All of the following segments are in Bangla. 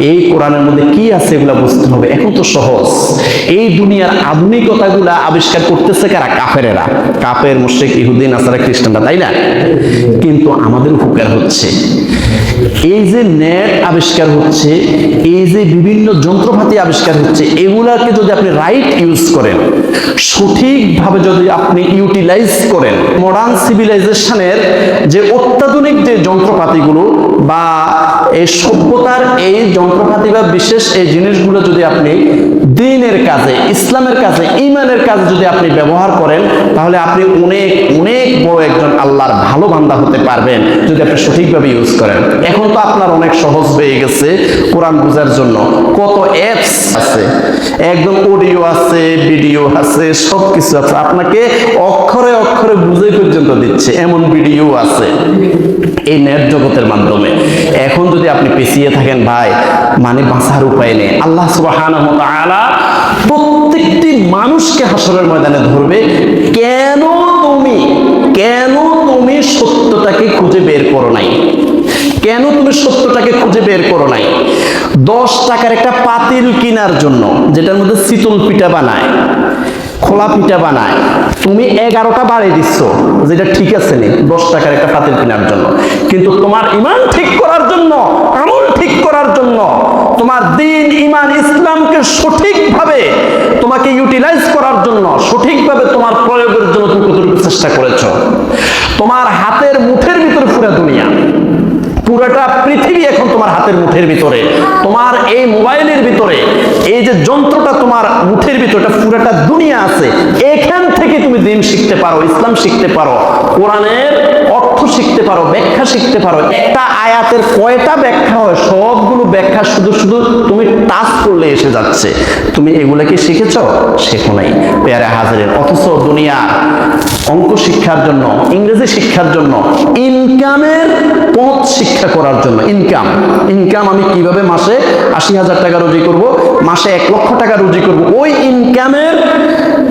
এই কোরআনের মধ্যে কি আছে এগুলা বুঝতে হবে। এখন তো সহজ। এই দুনিয়ার আধুনিকতাগুলা আবিষ্কার করতেছে কারা? কাফেরেরা। কাফের মুশেক ইহুদিন আসারা খ্রিস্টানরা, তাই না? কিন্তু আমাদের উপকার হচ্ছে। এই যে নেট আবিষ্কার হচ্ছে, এই যে বিভিন্ন যন্ত্রপাতি আবিষ্কার হচ্ছে, এগুলাকে যদি আপনি রাইট ইউজ করেন, সঠিকভাবে যদি আপনি ইউটিলাইজ করেন মডার্ন সিভিলাইজেশনের যে অত্যাধুনিক যে যন্ত্রপাতিগুলো বা এই সভ্যতার এই যন্ত্রপাতি বা বিশেষ এই জিনিসগুলো যদি আপনি দিনের কাজে, ইসলামের কাজে, ইমানের কাজে যদি আপনি ব্যবহার করেন, তাহলে আপনি অনেক অনেক বড় একজন আল্লাহর ভালো বান্দা হতে পারবেন যদি আপনি সঠিকভাবে ইউজ করেন। এখন তো আপনার অনেক সহজ হয়ে গেছে কোরআন বোঝার জন্য। কত অ্যাপস আছে? একদম অডিও আছে ভিডিও আছে সব কিছু আছে। আপনাকে অক্ষরে অক্ষরে বুঝে পর্যন্ত দিচ্ছে, এমন ভিডিও আছে। এই নেট জগতের মাধ্যমে। এখন যদি আপনি পিছিয়ে থাকেন ভাই মানে বাঁচার উপায় নেই। আল্লাহ তাআলা প্রত্যেকটি মানুষকে হাসরের ময়দানে ধরবে। কেন তুমি কেন তুমি সত্যটাকে খুঁজে বের করো নাই? কেন তুমি সত্যটাকে খুঁজে বের করো নাই? দশ টাকার একটা পাতিল কেনার জন্য, যেটার মধ্যে শীতল পিঠা বানায়, খোলা পিঠা বানায় তুমি এগারোটা বাড়িয়ে দিচ্ছ, যেটা ঠিক আছে নি, দশ টাকার একটা পাতিল কেনার জন্য। কিন্তু তোমার ইমান ঠিক করার জন্য, আমল ঠিক করার জন্য, তোমার দিন, ইমান, ইসলামকে সঠিকভাবে তোমাকে ইউটিলাইজ করার জন্য, সঠিকভাবে তোমার প্রয়োগের জন্য তুমি কতটুকু চেষ্টা করেছ? তোমার হাতের মুঠের ভিতরে পুরা দুনিয়া। পুরোটা পৃথিবী এখন তোমার হাতের মুঠের ভিতরে। তোমার এই মোবাইলের ভিতরে, এই যে যন্ত্রটা তোমার মুঠের ভিতরে পুরোটা দুনিয়া আছে। এখান থেকে তুমি দিন শিখতে পারো, ইসলাম শিখতে পারো, কোরআনের অর্থ শিখতে পারো, ব্যাখ্যা শিখতে পারো। একটা আয়াতের কয়টা ব্যাখ্যা হয়, সবগুলো ব্যাখ্যা শুধু শুধু তুমি টাচ করলে এসে যাচ্ছে। তুমি এগুলো কি শিখেছ? শেখো নাই। পেয়ারে হাজারের, অথচ দুনিয়া অঙ্ক শিক্ষার জন্য, ইংরেজি শিক্ষার জন্য, ইনকামের পথ শিক্ষা করার জন্য, ইনকাম। ইনকাম আমি কীভাবে মাসে আশি হাজার টাকা রুজি করব? মাসে এক লক্ষ টাকা রুজি করব। ওই ইনকামের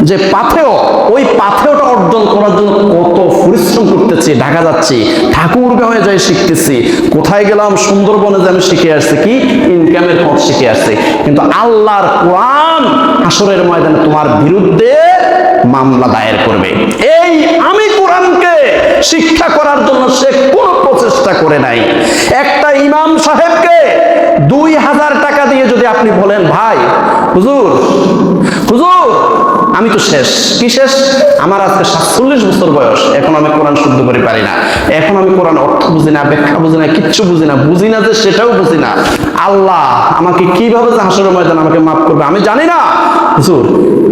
যে পাথেও ওই পাথেওটা অর্জন করার জন্য কত পরিশ্রম করতেছি, ঢাকা যাচ্ছি ঠাকুরগাঁও হয়ে যাই শিখতেছি। কোথায় গেলাম? সুন্দরবনে যে আমি শিখে আসছি কি? ইনকামের পথ শিখে আসছি। কিন্তু আল্লাহর কোরআন আসরের ময়দানে তোমার বিরুদ্ধে মামলা দায়ের করবে। এই আমি কোরআনকে শিক্ষা করার জন্য সে কোন প্রচেষ্টা করে নাই। একটা ইমাম সাহেবকে দুই হাজার টাকা দিয়ে যদি আপনি বলেন, ভাই, হুজুর হুজুর আমি তো শেষ। কি শেষ? আমার আজকে সাতচল্লিশ বছর বয়স। এখন আমি কোরআন শুদ্ধ করে পারি না। এখন আমি কোরআন অর্থ বুঝি না ব্যাখ্যা বুঝি না কিচ্ছু বুঝি না বুঝি না যে সেটাও বুঝি না। আল্লাহ আমাকে কীভাবে যে হাসরের ময়দান আমাকে মাফ করবে আমি জানি না। হুজুর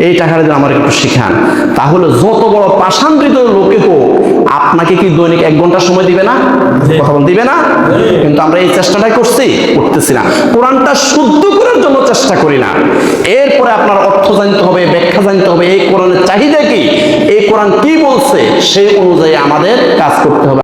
এই টাকাটা যদি আমার একটু শিখান। তাহলে যত বড় পাষাণকৃত লোকে হোক আপনাকে কি দৈনিক এক ঘণ্টা সময় দিবে না? কথা বল দিবে না? কিন্তু আমরা এই চেষ্টাটাই করছি করতেছি না। কোরআনটা শুদ্ধ করার জন্য চেষ্টা করি না। এরপরে আপনার অর্থ জানতে হবে জানতে হবে, এই কোরআনের চাহিদা কি? এই কোরআন কি বলছে? সেই অনুযায়ী আমাদের কাজ করতে হবে।